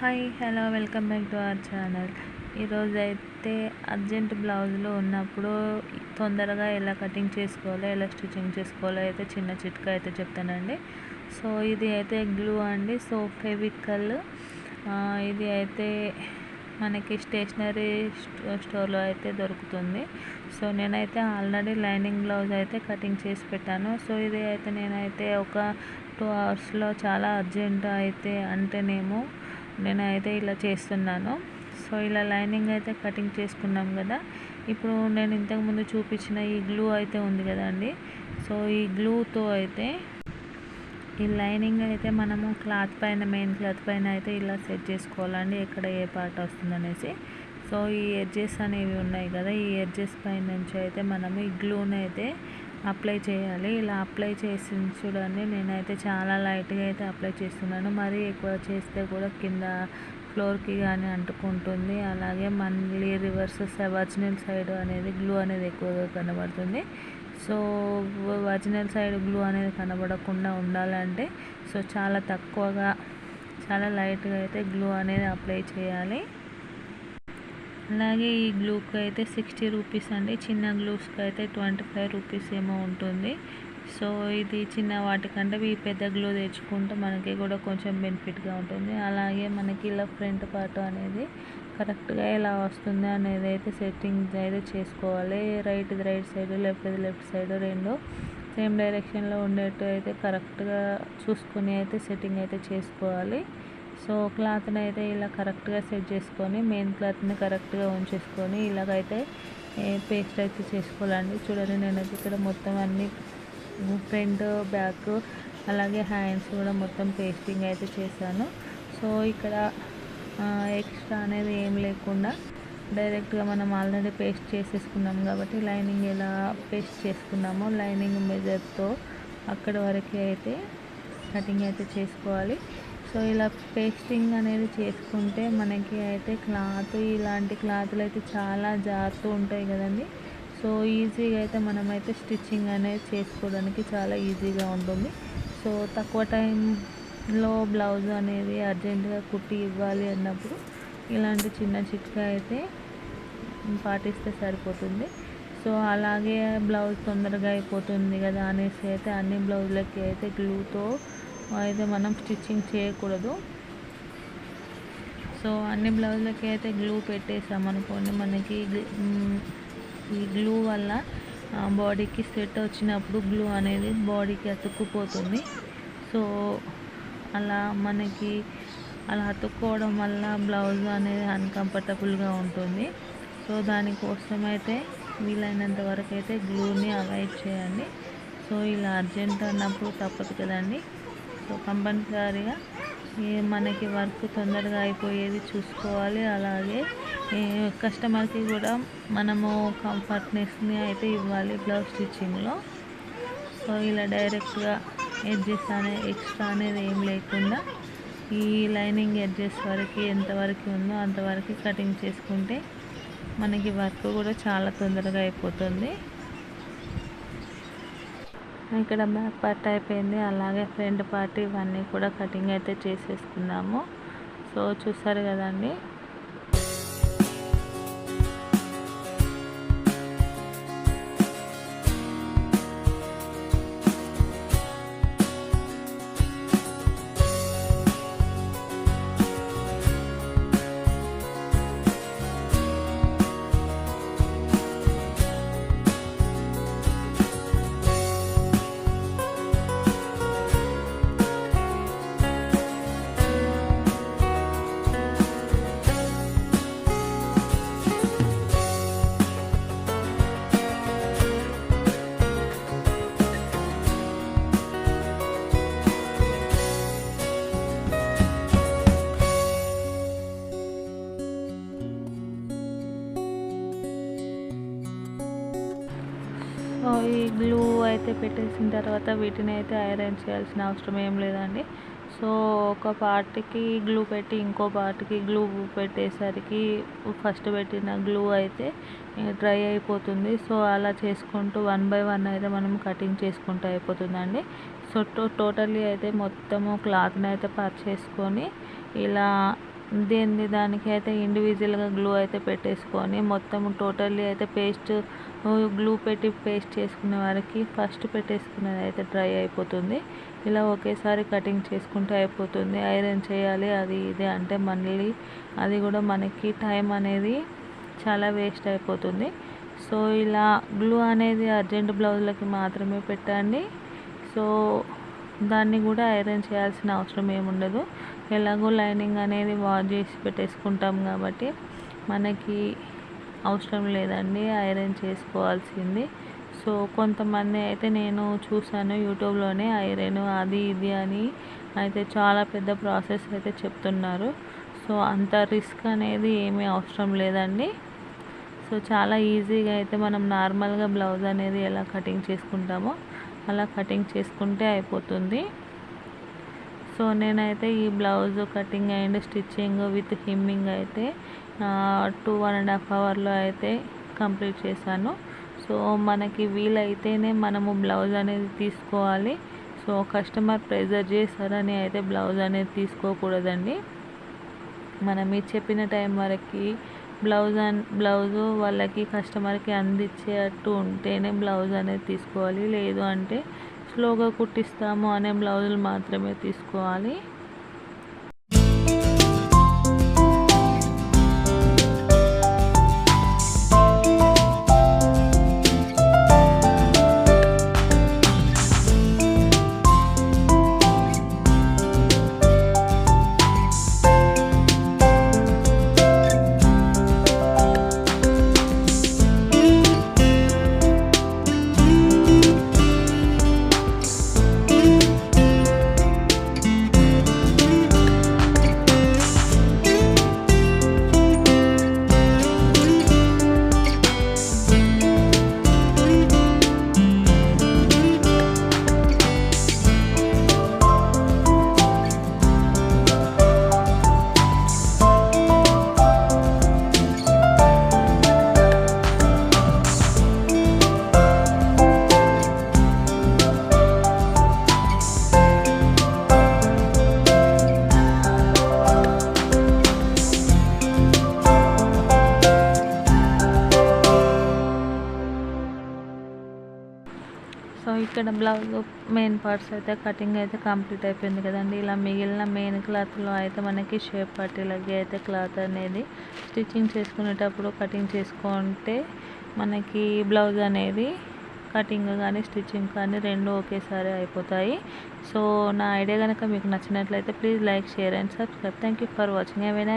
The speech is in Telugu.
Hi hello welcome back to our channel ఈరోజు అయితే అర్జెంట్ బ్లౌజ్లో ఉన్నప్పుడు తొందరగా ఎలా కటింగ్ చేసుకోవాలో ఎలా స్టిచ్చింగ్ చేసుకోవాలో అయితే చిన్న చిట్కా అయితే చెప్తానండి. సో ఇది అయితే గ్లూ అండి సో ఫెవికల్. ఇది అయితే మనకి స్టేషనరీ స్టోర్లో అయితే దొరుకుతుంది. సో నేనైతే ఆల్రెడీ లైనింగ్ బ్లౌజ్ అయితే కటింగ్ చేసి పెట్టాను. సో ఇది అయితే నేనైతే ఒక టూ అవర్స్లో చాలా అర్జెంట్ అయితే అంటేనేమో నేనైతే ఇలా చేస్తున్నాను. సో ఇలా లైనింగ్ అయితే కటింగ్ చేసుకున్నాం కదా. ఇప్పుడు నేను ఇంతకుముందు చూపించిన ఈ గ్లూ అయితే ఉంది కదండి. సో ఈ గ్లూతో అయితే ఈ లైనింగ్ అయితే మనము క్లాత్ పైన మెయిన్ క్లాత్ పైన అయితే ఇలా సెట్ చేసుకోవాలండి. ఎక్కడ ఏ పార్ట్ వస్తుందనేసి. సో ఈ ఎడ్జెస్ అనేవి ఉన్నాయి కదా. ఈ ఎడ్జెస్ పై నుంచి అయితే మనము ఈ గ్లూని అయితే అప్లై చేయాలి. ఇలా అప్లై చేసి చూడండి. నేనైతే చాలా లైట్గా అయితే అప్లై చేస్తున్నాను. మరీ ఎక్కువ చేస్తే కూడా కింద ఫ్లోర్కి కానీ అంటుకుంటుంది. అలాగే మళ్ళీ రివర్స్ ఒరిజినల్ సైడ్ అనేది గ్లూ అనేది ఎక్కువగా కనబడుతుంది. సో ఒరిజినల్ సైడ్ గ్లూ అనేది కనబడకుండా ఉండాలంటే సో చాలా తక్కువగా చాలా లైట్గా అయితే గ్లూ అనేది అప్లై చేయాలి. అలాగే ఈ గ్లూకి అయితే సిక్స్టీ రూపీస్ అండి. చిన్న గ్లూస్కి అయితే ట్వంటీ ఫైవ్ రూపీస్ ఏమో ఉంటుంది. సో ఇది చిన్న వాటికంటే ఈ పెద్ద గ్లూ తెచ్చుకుంటే మనకి కూడా కొంచెం బెనిఫిట్గా ఉంటుంది. అలాగే మనకి ఇలా ఫ్రంట్ పార్ట్ అనేది కరెక్ట్గా ఎలా వస్తుంది అనేది అయితే సెట్టింగ్ అయితే చేసుకోవాలి. Right right side left left side రెండు సేమ్ డైరెక్షన్లో ఉండేట్టు అయితే కరెక్ట్గా చూసుకుని అయితే సెట్టింగ్ అయితే చేసుకోవాలి. సో క్లాత్ని అయితే ఇలా కరెక్ట్గా సెట్ చేసుకొని మెయిన్ క్లాత్ని కరెక్ట్గా ఉంచేసుకొని ఇలాగైతే పేస్ట్ అయితే చేసుకోవాలండి. చూడండి నేనైతే ఇక్కడ మొత్తం అన్ని ఫ్రంట్ బ్యాక్ అలాగే హ్యాండ్స్ కూడా మొత్తం పేస్టింగ్ అయితే చేశాను. సో ఇక్కడ ఎక్స్ట్రా అనేది ఏం లేకుండా డైరెక్ట్గా మనం ఆల్రెడీ పేస్ట్ చేసేసుకున్నాం కాబట్టి లైనింగ్ ఎలా పేస్ట్ చేసుకున్నామో లైనింగ్ మెజర్తో అక్కడ వరకు అయితే కటింగ్ అయితే చేసుకోవాలి. సో ఇలా పేస్టింగ్ అనేది చేసుకుంటే మనకి అయితే క్లాత్ ఇలాంటి క్లాత్లు అయితే చాలా జారుతూ ఉంటాయి కదండి. సో ఈజీగా అయితే మనమైతే స్టిచ్చింగ్ అనేది చేసుకోవడానికి చాలా ఈజీగా ఉంటుంది. సో తక్కువ టైంలో బ్లౌజ్ అనేది అర్జెంటుగా కుట్టి ఇవ్వాలి అన్నప్పుడు ఇలాంటి చిన్న చిట్కా అయితే పాటిస్తే సరిపోతుంది. సో అలాగే బ్లౌజ్ తొందరగా అయిపోతుంది కదా అనేసి అయితే అన్ని బ్లౌజ్లకి అయితే గ్లూతో అయితే మనం స్టిచ్చింగ్ చేయకూడదు. సో అన్ని బ్లౌజ్లకి అయితే గ్లూ పెట్టేసామనుకోండి మనకి ఈ గ్లూ వల్ల బాడీకి సెట్ వచ్చినప్పుడు గ్లూ అనేది బాడీకి అతుక్కుపోతుంది. సో అలా మనకి అలా అతుక్కోవడం వల్ల బ్లౌజ్ అనేది అన్కంఫర్టబుల్గా ఉంటుంది. సో దానికోసం అయితే వీలైనంత వరకు అయితే గ్లూని అవాయిడ్ చేయండి. సో ఇలా అర్జెంట్ అన్నప్పుడు తప్పదు కదండి. సో కంపల్సరీగా మనకి వర్క్ తొందరగా అయిపోయేది చూసుకోవాలి. అలాగే కస్టమర్కి కూడా మనము కంఫర్ట్నెస్ని అయితే ఇవ్వాలి బ్లౌజ్ స్టిచ్చింగ్లో. సో ఇలా డైరెక్ట్గా ఎడ్జెస్ అనే ఎక్స్ట్రా అనేది ఏం లేకుండా ఈ లైనింగ్ ఎడ్జెస్ వరకు ఎంతవరకు ఉందో అంతవరకు కటింగ్ చేసుకుంటే మనకి వర్క్ కూడా చాలా తొందరగా అయిపోతుంది. ఇక్కడ బ్యాక్ పార్ట్ అయిపోయింది. అలాగే ఫ్రంట్ పార్ట్ ఇవన్నీ కూడా కటింగ్ అయితే చేసేసుకున్నాము. సో చూసారు కదండి. ఈ గ్లూ అయితే పెట్టేసిన తర్వాత వీటిని అయితే ఐరన్ చేయాల్సిన అవసరం ఏం లేదండి. సో ఒక పార్ట్కి గ్లూ పెట్టి ఇంకో పార్ట్కి గ్లూ పెట్టేసరికి ఫస్ట్ పెట్టిన గ్లూ అయితే డ్రై అయిపోతుంది. సో అలా చేసుకుంటూ వన్ బై వన్ అయితే మనం కటింగ్ చేసుకుంటూ అయిపోతుందండి. సో టోటల్లీ అయితే మొత్తము క్లాత్ని అయితే పర్చేసుకొని ఇలా దీన్ని దానికి అయితే ఇండివిజువల్గా గ్లూ అయితే పెట్టేసుకొని మొత్తం టోటల్లీ అయితే పేస్ట్ గ్లూ పెట్టి పేస్ట్ చేసుకునే వారికి ఫస్ట్ పెట్టేసుకునేది అయితే డ్రై అయిపోతుంది. ఇలా ఒకేసారి కటింగ్ చేసుకుంటే అయిపోతుంది. ఐరన్ చేయాలి అది ఇది అంటే మళ్ళీ అది కూడా మనకి టైం అనేది చాలా వేస్ట్ అయిపోతుంది. సో ఇలా గ్లూ అనేది అర్జెంట్ బ్లౌజులకి మాత్రమే పెట్టండి. సో దాన్ని కూడా ఐరన్ చేయాల్సిన అవసరం ఏముండదు. ఎలాగో లైనింగ్ అనేది వాష్ చేసి పెట్టేసుకుంటాం కాబట్టి మనకి అవసరం లేదండి ఐరన్ చేసుకోవాల్సింది. సో కొంతమంది అయితే నేను చూశాను యూట్యూబ్లోనే ఐరన్ అది ఇది అని అయితే చాలా పెద్ద ప్రాసెస్ అయితే చెప్తున్నారు. సో అంత రిస్క్ అనేది ఏమీ అవసరం లేదండి. సో చాలా ఈజీగా అయితే మనం నార్మల్గా బ్లౌజ్ అనేది ఎలా కటింగ్ చేసుకుంటామో అలా కటింగ్ చేసుకుంటే అయిపోతుంది. సో నేనైతే ఈ blouse cutting and stitching with hemming అయితే టూ వన్ అండ్ హాఫ్ అవర్లో అయితే కంప్లీట్ చేశాను. సో మనకి వీలైతేనే మనము బ్లౌజ్ అనేది తీసుకోవాలి. సో కస్టమర్ ప్రెజర్ చేశారని అయితే బ్లౌజ్ అనేది తీసుకోకూడదండి. మనం ఇది చెప్పిన టైం వరకు బ్లౌజ్ అన్ బ్లౌజు వాళ్ళకి కస్టమర్కి అందించేటట్టు ఉంటేనే బ్లౌజ్ అనేది తీసుకోవాలి. లేదు అంటే స్లోగా కుట్టిస్తాము అనే బ్లౌజులు మాత్రమే తీసుకోవాలి. ఇక్కడ బ్లౌజ్ మెయిన్ పార్ట్స్ అయితే కటింగ్ అయితే కంప్లీట్ అయిపోయింది కదండి. ఇలా మిగిలిన మెయిన్ క్లాత్లో అయితే మనకి షేప్ పట్టేలాగే అయితే క్లాత్ అనేది స్టిచ్చింగ్ చేసుకునేటప్పుడు కటింగ్ చేసుకుంటే మనకి బ్లౌజ్ అనేది కటింగ్ కానీ స్టిచ్చింగ్ కానీ రెండు ఒకేసారి అయిపోతాయి. సో నా ఐడియా కనుక మీకు నచ్చినట్లయితే please like share and subscribe thank you for watching ఏమైనా